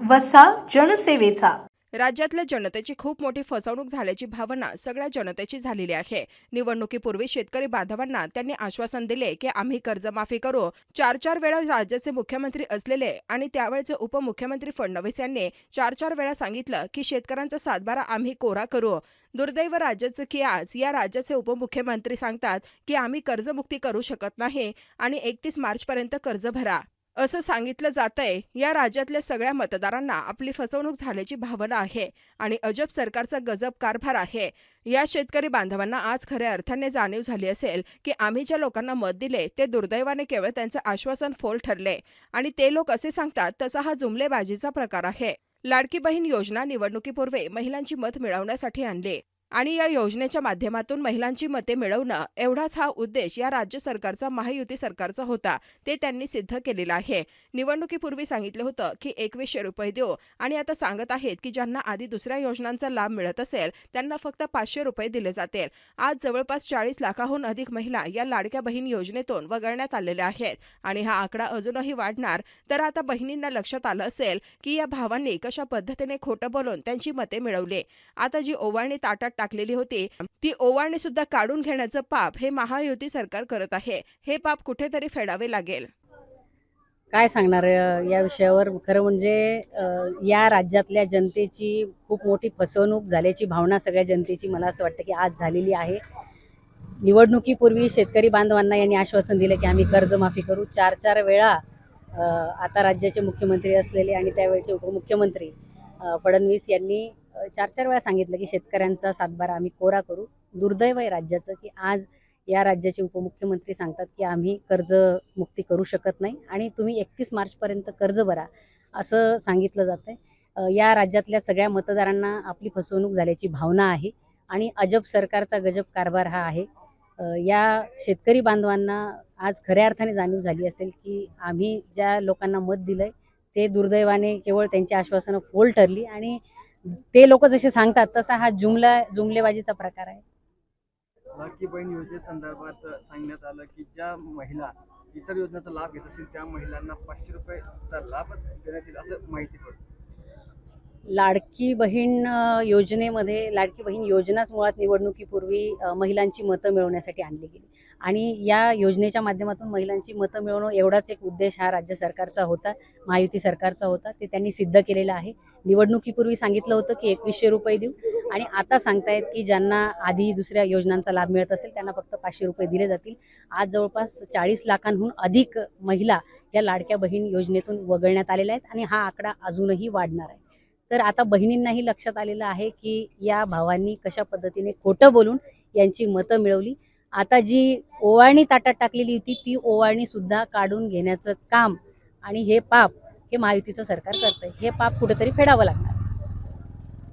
वसा जनसेवेचा. राज्यातल्या जनतेची खूप मोठी फसवणूक झाल्याची भावना सगळ्या जनतेची झालेली आहे. निवडणुकीपूर्वी शेतकरी बांधवांना त्यांनी आश्वासन दिले की आम्ही कर्जमाफी करू. चार चार वेळा राज्याचे मुख्यमंत्री असलेले आणि त्यावेळचे उपमुख्यमंत्री फडणवीस यांनी चार चार वेळा सांगितलं की शेतकऱ्यांचा सातबारा आम्ही कोरा करू. दुर्दैव राज्याचं की आज या राज्याचे उपमुख्यमंत्री सांगतात की आम्ही कर्जमुक्ती करू शकत नाही आणि एकतीस मार्चपर्यंत कर्ज भरा. असं सांगितलं जातंय. या राज्यातल्या सगळ्या मतदारांना आपली फसवणूक झाल्याची भावना आहे आणि अजब सरकारचा गजब कारभार आहे. या शेतकरी बांधवांना आज खऱ्या अर्थाने जाणीव झाली असेल की आम्ही ज्या लोकांना मत दिले ते दुर्दैवाने केवळ त्यांचं आश्वासन फोल ठरले. आणि ते लोक असे सांगतात तसा हा जुमलेबाजीचा प्रकार आहे. लाडकी बहीण योजना निवडणुकीपूर्वी महिलांची मत मिळवण्यासाठी आणली. आणि या योजनेच्या माध्यमातून महिलांची मते मिळवणं एवढाच हा उद्देश या राज्य सरकारचा महायुती सरकारचा होता. ते त्यांनी सिद्ध केलेलं आहे. निवडणुकीपूर्वी सांगितलं होतं की एकवीसशे रुपये देऊ आणि आता सांगत आहेत की ज्यांना आधी दुसऱ्या योजनांचा लाभ मिळत असेल त्यांना फक्त पाचशे रुपये दिले जातील. आज जवळपास चाळीस लाखाहून अधिक महिला या लाडक्या बहीण योजनेतून वगळण्यात आलेल्या आहेत आणि हा आकडा अजूनही वाढणार. तर आता बहिणींना लक्षात आलं असेल की या भावांनी कशा पद्धतीने खोटं बोलून त्यांची मते मिळवली. आता जी ओवाळणी ताटात टाकलेली होती. ती ओवाळणी सुद्धा काढून घेण्याचं पाप हे महायुती सरकार करत आहे. हे पाप कुठेतरी फेडावे लागेल. काय सांगणार या विषयावर? खरं म्हणजे या राज्यातल्या जनतेची खूप मोठी फसवणूक झाल्याची भावना सगळ्या जनतेची मला असं वाटतं की आज झालेली आहे. निवडणुकीपूर्वी शेतकरी बांधवांना यांनी आश्वासन दिलं की आम्ही कर्जमाफी करू. चार चार वेळा आता राज्याचे मुख्यमंत्री असलेले आणि त्यावेळचे उपमुख्यमंत्री फडणवीस यांनी चार चार वेळा सांगितलं की शेतकऱ्यांचा सातबारा आम्ही कोरा करू. दुर्दैव आहे राज्याचं की आज या राज्याचे उपमुख्यमंत्री सांगतात की आम्ही कर्ज मुक्ती करू शकत नाही आणि तुम्ही एकतीस मार्चपर्यंत कर्ज भरा असं सांगितलं जातं आहे या राज्यातल्या सगळ्या मतदारांना आपली फसवणूक झाल्याची भावना आहे आणि अजब सरकारचा गजब कारभार हा आहे. या शेतकरी बांधवांना आज खऱ्या अर्थाने जाणीव झाली असेल की आम्ही ज्या लोकांना मत दिलं आहे ते दुर्दैवाने केवळ त्यांची आश्वासनं फोल ठरली आणि ते लोक जसे सांगतात तसा हा जुमला जुमलेबाजीचा प्रकार आहे. लाडकी बहीण योजनेसंदर्भात सांगण्यात आलं की ज्या महिला इतर योजनेचा लाभ घेत असतील त्या महिलांना पाचशे रुपयेचा लाभच देण्यात येईल असं माहिती पडतं. लाडकी बहीण योजनेमध्ये लाडकी बहीण योजनाच मुळात निवडणुकीपूर्वी महिलांची मतं मिळवण्यासाठी आणली गेली. आणि या योजनेच्या माध्यमातून महिलांची मतं मिळवणं एवढाच एक उद्देश हा राज्य सरकारचा होता महायुती सरकारचा होता. ते त्यांनी सिद्ध केलेलं आहे. निवडणुकीपूर्वी सांगितलं होतं की एकवीसशे रुपये देऊ. आणि आता सांगतायत की ज्यांना आधी दुसऱ्या योजनांचा लाभ मिळत असेल त्यांना फक्त पाचशे रुपये दिले जातील. आज जवळपास चाळीस लाखांहून अधिक महिला या लाडक्या बहीण योजनेतून वगळण्यात आलेल्या आहेत. आणि हा आकडा अजूनही वाढणार आहे. तर आता बहिणींनाही लक्षात आलेलं आहे की या भावांनी कशा पद्धतीने खोटं बोलून यांची मतं मिळवली. आता जी ओवाळणी ताटात टाकलेली होती ती ओवाळणी सुद्धा काढून घेण्याचं काम आणि हे पाप हे महायुतीचं सरकार करतंय. हे पाप कुठेतरी फेडावं लागणार.